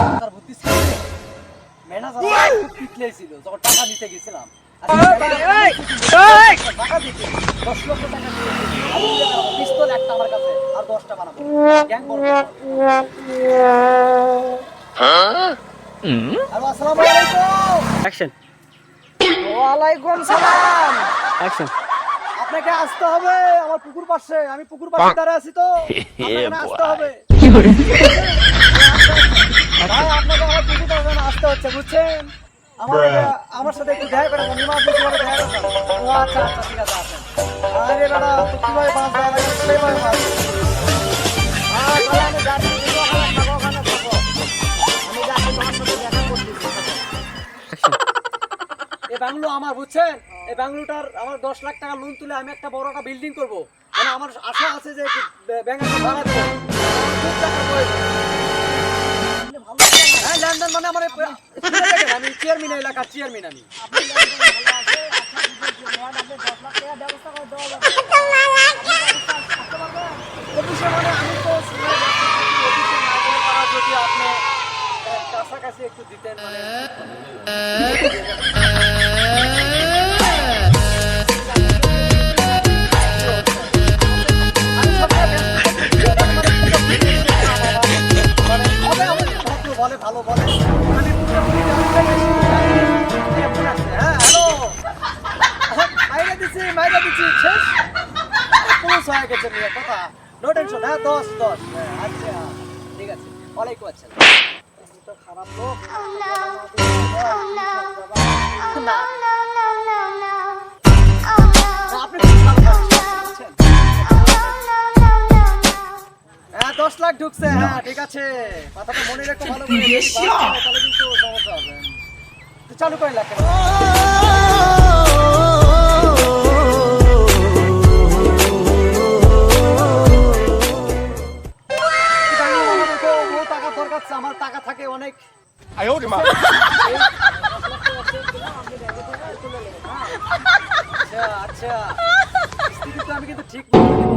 টাকার বুদ্ধি ছাড়বে ম্যানেজার আমাকে খুব পিটলেছিল যখন টাকা নিতে গেছিলাম টাকা দিতে দশ লক্ষ টাকা দিয়ে পিস্তল একটা আমার কাছে আর দশটা বানাবো গ্যাং করব হ্যালো আসসালামু আলাইকুম অ্যাকশন ওয়ালাইকুম সালাম। অ্যাকশন আপনাকে আসতে হবে আমার পুকুর পাশে আমি পুকুর পাশে দাঁড়িয়ে আছি তো। আপনাকে আসতে হবে। আপনাকে আমার আসতে হচ্ছে বুঝছেন? আমার আমার সাথে একটু দেখা করে ইমার্জেন্সি ভাবে দেখা করে ও আচ্ছা আচ্ছা ঠিক আছে আসেন। আরে বেটা তো কীভাবে বাঁচ দেওয়া লাগে? বাঁচ হ্যাঁ তাহলে আমি যাচ্ছি ওখানে ওখানে থাকো। আমি যাচ্ছি তোমার সাথে দেখা করতেছি এই বাংলো আমার বুঝছেন? এই বাংলোটার আমার দশ লাখ টাকা লোন তুলে আমি একটা বড় একটা বিল্ডিং করব। মানে আমার আশা আছে যে ব্যাংক ভাড়া দেবো আমি চেয়ারম্যান এলাকার চেয়ারম্যান আমি। মানে কাছাকাছি একটু দিতেন মানে মাইরা দিচ্ছি মাইরা দিচ্ছি শেষ পুলিশ হয়ে গেছে মেয়ে কথা নো হ্যাঁ দশ দশ আচ্ছা ঠিক আছে ওয়ালাইকুম আসসালাম খারাপ লোক দশ লাখ ঢুকছে। হ্যাঁ ঠিক আছে। চালু করে আমার টাকা থাকে অনেক। আচ্ছা আচ্ছা। আমি কিন্তু ঠিক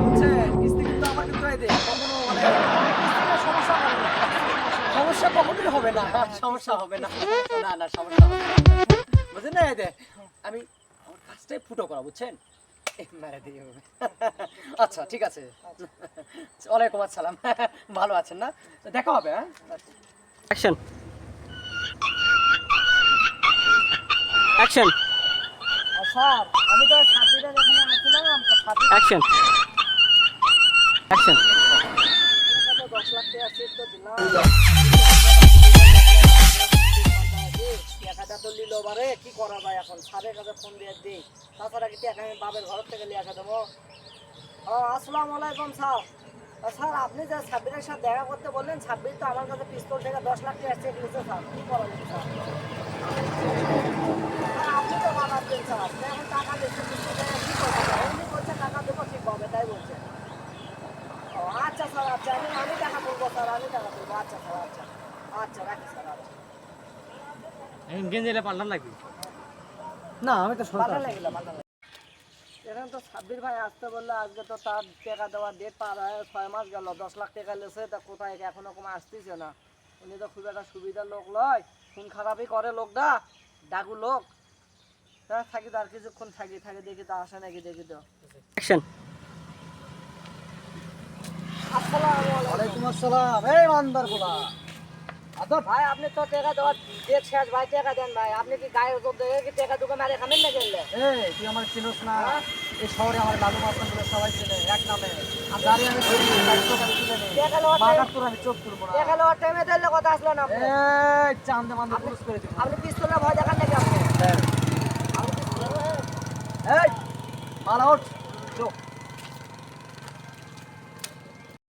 বুঝছেন? কখনো মানে সমস্যা কখনোই হবে না। সমস্যা হবে না। না না সমস্যা হবে না। বুঝলেন না এই আমি আমার কাজটাই ফুটো করা বুঝছেন। আচ্ছা ঠিক আছে। ওয়ালাইকুম আসসালাম। ভালো আছেন না? দেখা হবে হ্যাঁ? অ্যাকশন অ্যাকশন স্যার আমি তো সাথীরা এখানে আসছিলাম তো অ্যাকশন তো বারে, কি করা যায় এখন? স্যারের কাছে ফোন দিয়ে দিই। তাছাড়া কি টাকা আমি বাবের ঘর থেকে লিয়ে আসা দেবো? আসসালামু আলাইকুম, স্যার। স্যার, আপনি যে সাব্বিরের সাথে দেখা করতে বললেন সাব্বির তো আমার কাছে পিস্তল থেকে দশ লাখ টাকা চেক নিয়েছে স্যার কি করা যায় স্যার, আপনি তো বানাচ্ছেন, স্যার। এখন টাকা দিচ্ছেন পিস্তল থেকে এমনি বলছে টাকা দেবো, ঠিক হবে, তাই বলছে ও আচ্ছা স্যার আচ্ছা আমি আমি টাকা তুলবো, স্যার, আমি টাকা তুলবো। আচ্ছা স্যার আচ্ছা। আচ্ছা রাখি, স্যার আচ্ছা গেঞ্জিলে পাল্টান লাগবে না আমি তো লাগল এখন তো সাব্বির ভাই আসতে বলল আজকে তো তার টাকা দেওয়ার ডেট পার হয় ছয় মাস গেল দশ লাখ টাকা লেছে তা কোথায় এখনও কোনো আসতেছে না। উনি তো খুব একটা সুবিধার লোক লয় খুন খারাপই করে লোকটা ডাকু লোক। তা থাকি তো আর কিছুক্ষণ থাকি থাকি দেখি তো আসে নাকি দেখি তো। অ্যাকশন ওয়ালাইকুম আসসালাম। এই মান্দার গোলা ভাই আপনি তো টাকা দেওয়ার শেষ ভাই টাকা দেন ভাই। আপনি কি দেখে কি টাকা মারে খাবেন না গেলে এই তুই আমার চিনোস না। এই শহরে আমার লালু মাস্টার বলে সবাই চেনে এক নামে। আর দাঁড়িয়ে আমি ধরি তোর চোখ তুলবো না। টাকা লওয়ার টাইমে দিলে কথা আসলো না এই চান্দে মান্দে পুরুষ করে আপনি পিস্তলের ভয় দেখান নাকি আপনি এই মালা ওঠ।